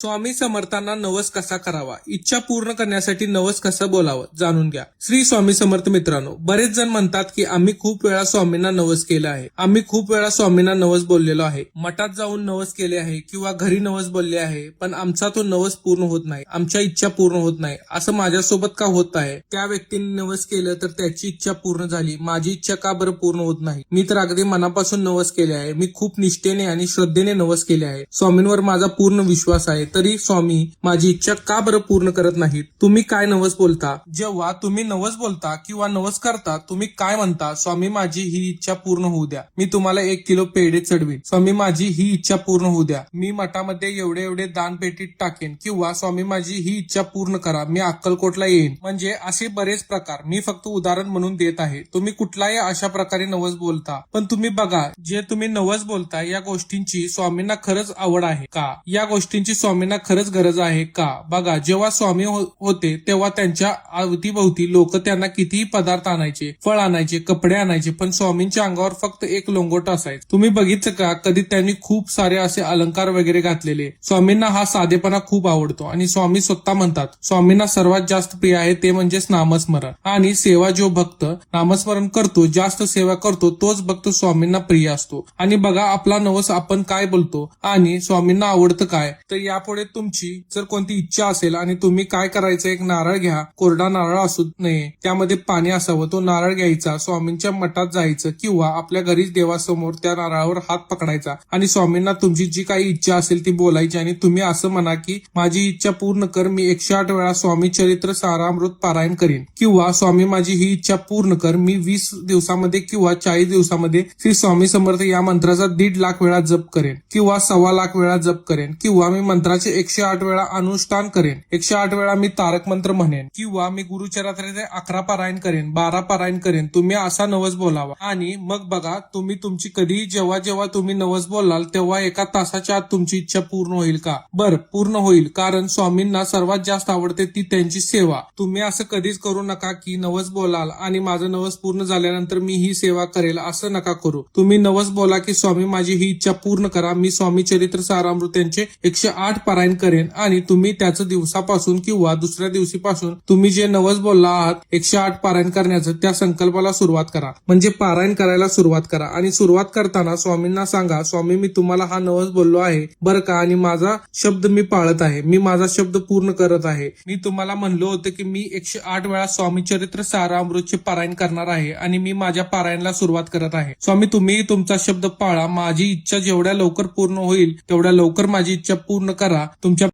स्वामी समर्थांना नवस कसा करावा? इच्छा पूर्ण करण्यासाठी नवस कसं बोलावं? जाणून घ्या. श्री स्वामी समर्थ मित्रांनो बरेच जण म्हणतात की आम्ही खूप वेळा स्वामींना नवस केला आहे. आम्ही खूप वेळा स्वामींना नवस बोललेलो आहे. मठात जाऊन नवस केले आहे किंवा घरी नवस बोलले आहे पण आमचा तो नवस पूर्ण होत नाही. आमच्या इच्छा पूर्ण होत नाही. असं माझ्यासोबत का होत आहे? त्या व्यक्तीने नवस केलं तर त्याची इच्छा पूर्ण झाली. माझी इच्छा का बरं पूर्ण होत नाही? मी तर अगदी मनापासून नवस केले आहे. मी खूप निष्ठेने आणि श्रद्धेने नवस केले आहे. स्वामींवर माझा पूर्ण विश्वास आहे. तरी स्वामी माझी इच्छा का बरं पूर्ण करत नाहीत? तुम्ही काय नवस बोलता? जेव्हा तुम्ही नवस बोलता किंवा नवस करता तुम्ही काय म्हणता? स्वामी माझी ही इच्छा पूर्ण होऊ द्या. मी तुम्हाला एक किलो पेढे चढवीन. स्वामी माझी ही इच्छा पूर्ण होऊ द्या. मी मठामध्ये एवढे एवढे दान पेटीत टाकेन किंवा स्वामी माझी ही इच्छा पूर्ण करा. मी अक्कलकोटला येईन. म्हणजे असे बरेच प्रकार मी फक्त उदाहरण म्हणून देत आहे. तुम्ही कुठलाही अशा प्रकारे नवस बोलता. पण तुम्ही बघा जे तुम्ही नवस बोलता या गोष्टींची स्वामींना खरंच आवड आहे का? या गोष्टींची स्वामी स्वामींना खरंच गरज आहे का? बघा जेव्हा स्वामी हो- होते तेव्हा त्यांच्या अवतीभोवती लोक त्यांना कितीही पदार्थ आणायचे फळ आणायचे कपडे आणायचे पण स्वामींच्या अंगावर फक्त एक लोंगोट असायचं. तुम्ही बघितलं का? कधी त्यांनी खूप सारे असे अलंकार वगैरे घातलेले. स्वामींना हा साधेपणा खूप आवडतो आणि स्वामी स्वतः म्हणतात स्वामींना सर्वात जास्त प्रिय आहे ते म्हणजेच नामस्मरण. आणि सेवा जो भक्त नामस्मरण करतो जास्त सेवा करतो तोच भक्त स्वामींना प्रिय असतो. आणि बघा आपला नवस आपण काय बोलतो? आणि स्वामींना आवडतं काय? तर यापुढे तुमची जर कोणती इच्छा असेल आणि तुम्ही काय करायचं एक नारळ घ्या. कोरडा नारळ असू नये. त्यामध्ये पाणी असावं. तो नारळ घ्यायचा. स्वामींच्या मठात जायचं किंवा आपल्या घरीच देवासमोर त्या नारळावर हात पकडायचा. आणि स्वामींना तुमची जी काही इच्छा असेल ती बोलायची आणि तुम्ही असं म्हणा की माझी इच्छा पूर्ण कर. मी एकशे आठ वेळा स्वामी चरित्र सारामृत पारायण करीन. किंवा स्वामी माझी ही इच्छा पूर्ण कर. मी वीस दिवसामध्ये किंवा चाळीस दिवसामध्ये श्री स्वामी समर्थ या मंत्राचा दीड लाख वेळा जप करेन. किंवा सव्वा लाख वेळा जप करेन. किंवा मी मंत्राची एकशे आठ वेळा अनुष्ठान करेन. एकशे आठ वेळा मी तारक मंत्र म्हणेन. किंवा मी गुरुचरात्राचे अकरा पारायण करेन बारा पारायण करेन. तुम्ही असा नवस बोलावा. आणि मग बघा तुम्ही तुमची कधी जेव्हा जेव्हा तुम्ही नवस बोलाल तेव्हा एका तासाच्या आत तुमची इच्छा पूर्ण होईल का? बर पूर्ण होईल. कारण स्वामींना सर्वात जास्त आवडते ती त्यांची सेवा. तुम्ही असं कधीच करू नका की नवस बोलाल आणि माझं नवस पूर्ण झाल्यानंतर मी ही सेवा करेल असं नका करू. तुम्ही नवस बोला की स्वामी माझी ही इच्छा पूर्ण करा. मी स्वामी चरित्र सारामृत यांचे एकशे आठ पारायण करेन आणि तुम्ही त्याचं दिवसापासून किंवा दुसऱ्या दिवशीपासून तुम्ही जे नवस बोलला आहात एकशे आठ पारायण करण्याचं त्या संकल्पाला सुरुवात करा. म्हणजे पारायण करायला सुरुवात करा. आणि सुरुवात करताना स्वामींना सांगा स्वामी मी तुम्हाला हा नवस बोललो आहे. बरं का? आणि माझा शब्द मी पाळत आहे. मी माझा शब्द पूर्ण करत आहे. मी तुम्हाला म्हणलो होतं की मी एकशे आठ वेळा स्वामी चरित्र सारामृतचे पारायण करणार आहे आणि मी माझ्या पारायणला सुरुवात करत आहे. स्वामी तुम्ही तुमचा शब्द पाळा. माझी इच्छा जेवढ्या लवकर पूर्ण होईल तेवढ्या लवकर माझी इच्छा पूर्ण करा तुमच्या